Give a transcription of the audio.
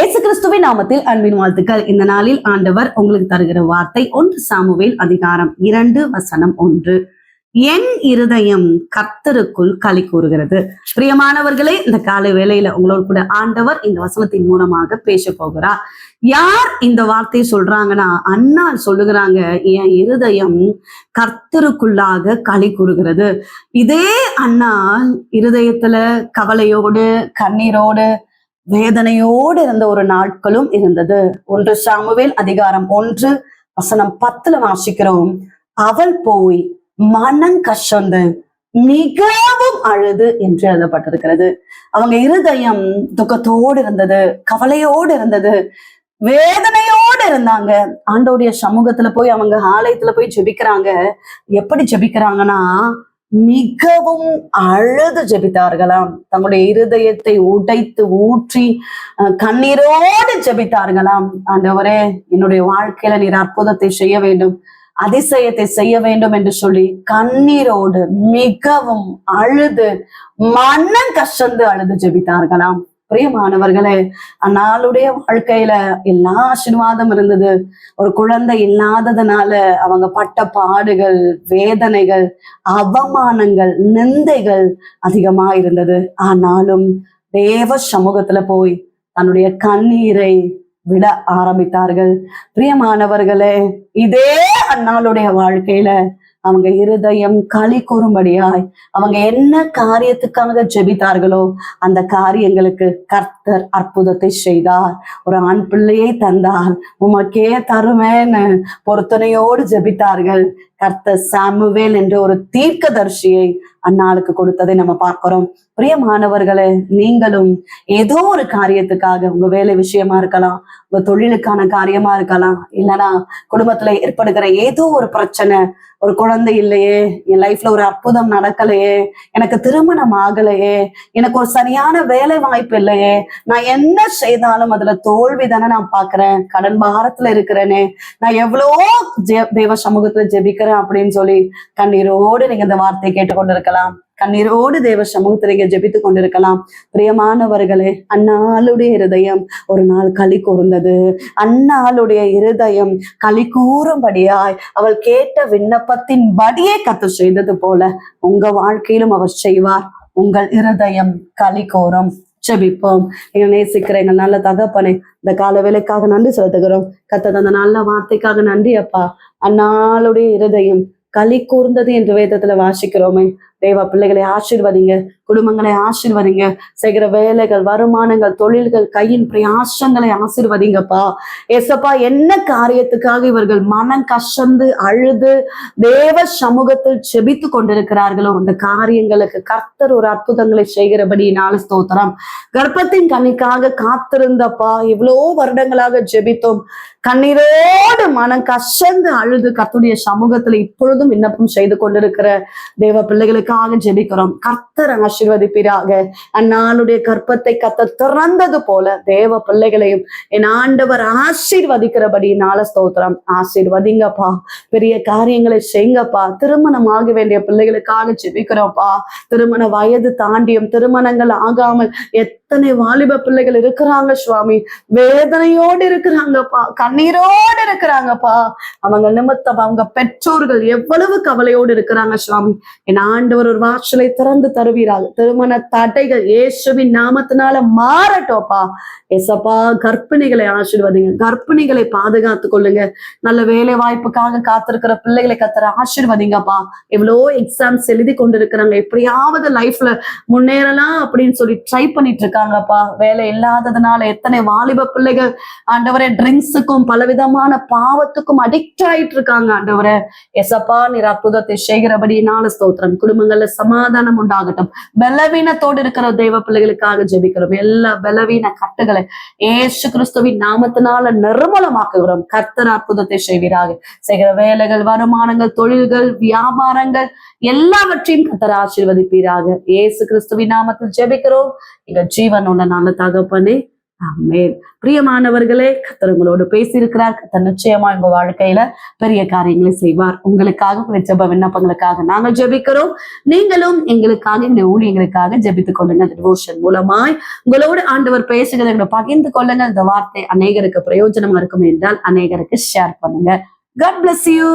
ஏசு கிறிஸ்துவின் நாமத்தில் அன்பின் வாழ்த்துக்கள். இந்த நாளில் ஆண்டவர் உங்களுக்கு தருகிற வார்த்தை ஒன்று சாமுவேல் அதிகாரம் இரண்டு வசனம் ஒன்று. என் இருதயம் கர்த்தருக்குள் களி கூறுகிறது. பிரியமானவர்களே இந்த காலை வேளையில உங்களோட கூட ஆண்டவர் இந்த வசனத்தின் மூலமாக பேச போகிறார். யார் இந்த வார்த்தையை சொல்றாங்கன்னா அண்ணா சொல்லுகிறாங்க என் இருதயம் கர்த்தருக்குள்ளாக களி கூறுகிறது. இதே அண்ணா இருதயத்துல கவலையோடு கண்ணீரோடு வேதனையோடு இருந்த ஒரு நாட்களும் இருந்தது. ஒன்று சாமுவேல் அதிகாரம் ஒன்று வசனம் பத்துல வாசிக்கிறோம். அவள் போய் மனம் கஷந்து மிகவும் அழுது என்று எழுதப்பட்டிருக்கிறது. அவங்க இருதயம் துக்கத்தோடு இருந்தது கவலையோடு இருந்தது வேதனையோடு இருந்தாங்க. ஆண்டோடைய சமூகத்துல போய் அவங்க ஆலயத்துல போய் ஜெபிக்கிறாங்க. எப்படி ஜெபிக்கிறாங்கன்னா மிகவும் அழுது ஜெபித்தார்களாம். தங்களுடைய இருதயத்தை உடைத்து ஊற்றி அஹ், கண்ணீரோடு ஜெபித்தார்களாம். ஆண்டவரே என்னுடைய வாழ்க்கையில நீர் அற்புதத்தை செய்ய வேண்டும் அதிசயத்தை செய்ய வேண்டும் என்று சொல்லி கண்ணீரோடு மிகவும் அழுது மனம் கஷ்டந்து அழுது ஜெபித்தார்களாம். பிரியமானவர்களே அந்நாளுடைய வாழ்க்கையில எல்லா ஆசீர்வாதம் இருந்தது. ஒரு குழந்தை இல்லாததுனால அவங்க பட்ட பாடுகள் வேதனைகள் அவமானங்கள் நிந்தைகள் அதிகமா இருந்தது ஆனாலும் தேவ சமூகத்துல போய் தன்னுடைய கண்ணீரை விட ஆரம்பித்தார்கள். பிரியமானவர்களே இதே அந்நாளுடைய வாழ்க்கையில அவங்க இருதயம் களி கூறும்படியாய் அவங்க என்ன காரியத்துக்காக ஜெபித்தார்களோ அந்த காரியங்களுக்கு கத்தர் அற்புதத்தை செய்தார். ஒரு ஆண் பிள்ளையை தந்தார். உமக்கே தருவேன்னு பொருத்தனையோடு ஜெபித்தார்கள். கர்த்த சாமுவேல் என்ற ஒரு தீர்க்க தர்ஷியை அந்நாளுக்கு கொடுத்ததை நம்ம பார்க்கிறோம். பிரியமானவர்களே நீங்களும் ஏதோ ஒரு காரியத்துக்காக உங்க வேலை விஷயமா இருக்கலாம் உங்க தொழிலுக்கான காரியமா இருக்கலாம் இல்லைன்னா குடும்பத்துல ஏற்படுகிற ஏதோ ஒரு பிரச்சனை ஒரு குழந்தை இல்லையே என் லைஃப்ல ஒரு அற்புதம் நடக்கலையே எனக்கு திருமணம் ஆகலையே எனக்கு ஒரு சரியான வேலை வாய்ப்பு இல்லையே நான் என்ன செய்தாலும் அதுல தோல்வி தானே நான் பாக்குறேன் கடன் பாரத்துல இருக்கிறேனே. நான் எவ்வளோ தேவ சமூகத்துல ஜெபிக்கிறேன் அப்படின்னு சொல்லி கண்ணீரோடு நீங்க இந்த வார்த்தையை கேட்டுக்கொண்டிருக்கலாம். கண்ணீரோடு தேவ சமூகத்தை நீங்க ஜெபித்து கொண்டிருக்கலாம். பிரியமானவர்களே அந்நாளுடைய இருதயம் ஒரு நாள் களி கூர்ந்தது. அந்நாளுடைய இருதயம் களி கூறும்படியாய் அவள் கேட்ட விண்ணப்பத்தின் படியே கத்து செய்தது போல உங்க வாழ்க்கையிலும் அவர் செய்வார். உங்கள் இருதயம் களி கூறும். ஜபிப்போம் எங்க நேசிக்கிற எங்கள் நல்ல தகப்பனே இந்த கால வேலைக்காக நன்றி செலுத்துகிறோம். கத்தது அந்த நல்ல வார்த்தைக்காக நன்றி அப்பா. அந்நாளுடைய இருதயம் களி கூர்ந்தது என்று வேதத்துல வாசிக்கிறோமே. தேவ பிள்ளைகளை ஆசீர்வதிங்க குடும்பங்களை ஆசீர்வதிங்க. செய்கிற வேலைகள் வருமானங்கள் தொழில்கள் கையின் பிரயாசங்களை ஆசீர்வதிங்கப்பா. ஏசப்பா என்ன காரியத்துக்காக இவர்கள் மனம் கசந்து அழுது தேவ சமூகத்தில் செபித்து கொண்டிருக்கிறார்களோ அந்த காரியங்களுக்கு கர்த்தர் ஒரு அற்புதங்களை செய்கிறபடினால ஸ்தோத்திரம். கர்ப்பத்தின் கண்ணிக்காக காத்திருந்தப்பா இவ்வளோ வருடங்களாக ஜெபித்தோம். கண்ணீரோடு மனம் கசந்து அழுது கத்துடைய சமூகத்துல இப்பொழுதும் விண்ணப்பம் செய்து கொண்டிருக்கிற தேவ பிள்ளைகளுக்கு பிள்ளைகளுக்காக ஜெபிக்கிறோம். கர்த்தர் ஆசீர்வதிப்பீராக. அந்நாளுடைய கற்பத்தை கத்த திறந்தது போல தேவ பிள்ளைகளையும் என் ஆண்டவர் ஆசீர்வதிக்கிறபடி நாள ஸ்தோத்திரம். ஆசீர்வதிங்கப்பா. பெரிய காரியங்களை செய்யுங்கப்பா. திருமணம் ஆக வேண்டிய பிள்ளைகளுக்காக ஜெபிக்கிறோம்ப்பா. திருமண வயது தாண்டியும் திருமணங்கள் ஆகாமல் எத்தனை வாலிப பிள்ளைகள் இருக்கிறாங்க சுவாமி? வேதனையோடு இருக்கிறாங்கப்பா கண்ணீரோடு இருக்கிறாங்கப்பா. அவங்க நிமித்தம் அவங்க பெற்றோர்கள் எவ்வளவு கவலையோடு இருக்கிறாங்க சுவாமி? என் ஆண்டவர் ஒரு வாசலை திறந்து தருவீராக திருமண தடைகள் இயேசுவின் நாமத்தினால மாறட்டோப்பா எசப்பா கர்ப்பிணிகளை ஆசிர்வதிங்க. கர்ப்பிணிகளை பாதுகாத்து கொள்ளுங்க. நல்ல வேலை வாய்ப்புக்காக காத்திருக்கிற பிள்ளைகளை கத்துற ஆசிர்வதிங்கப்பா. எவ்வளோ எக்ஸாம்ஸ் எழுதி கொண்டிருக்கிறாங்க. எப்படியாவது லைஃப்ல முன்னேறலாம் அப்படின்னு சொல்லி ட்ரை பண்ணிட்டு இருக்காங்கப்பா வேலை இல்லாததுனால எத்தனை வாலிப பிள்ளைகள் ஆண்டவரே ட்ரிங்க்ஸுக்கும் பலவிதமான பாவத்துக்கும் அடிக்ட் ஆயிட்டு இருக்காங்க ஆண்டவரே. எசப்பா நீர் அற்புதத்தை செய்கிறபடி ஸ்தோத்திரம். குடும்பங்கள்ல சமாதானம் உண்டாகட்டும். பலவீனத்தோடு இருக்கிற தெய்வ பிள்ளைகளுக்காக ஜெபிக்கிறோம். எல்லா பலவீன கட்டுகளை ஏசு கிறிஸ்துவின் நாமத்தினால நிர்மூலமாக்குகிறோம். கர்த்தர் அற்புதத்தை செய்வீராக. செய்கிற வேலைகள் வருமானங்கள் தொழில்கள் வியாபாரங்கள் எல்லாவற்றையும் கர்த்தர் ஆசீர்வதிப்பீராக. ஏசு கிறிஸ்துவின் நாமத்தில் ஜெபிக்கிறோம். எங்க ஜீவனோட நல்ல தகப்பனே. ஆமென். பிரியமானவர்களே கத்தர் உங்களோடு பேசியிருக்கிறார். கத்தர் நிச்சயமா உங்க வாழ்க்கையில பெரிய காரியங்களை செய்வார். உங்களுக்காக ஜெப விண்ணப்பங்களுக்காக நாங்கள் ஜெபிக்கிறோம். நீங்களும் எங்களுக்காக எங்களுடைய ஊழியங்களுக்காக ஜெபித்துக் கொள்ளுங்க டிவோஷன் மூலமாய் உங்களோடு ஆண்டவர் பேசுகிறத எங்களை பகிர்ந்து கொள்ளுங்க இந்த வார்த்தை அநேகருக்கு பிரயோஜனமா இருக்கும் என்றால் அநேகருக்கு ஷேர் பண்ணுங்க. God bless you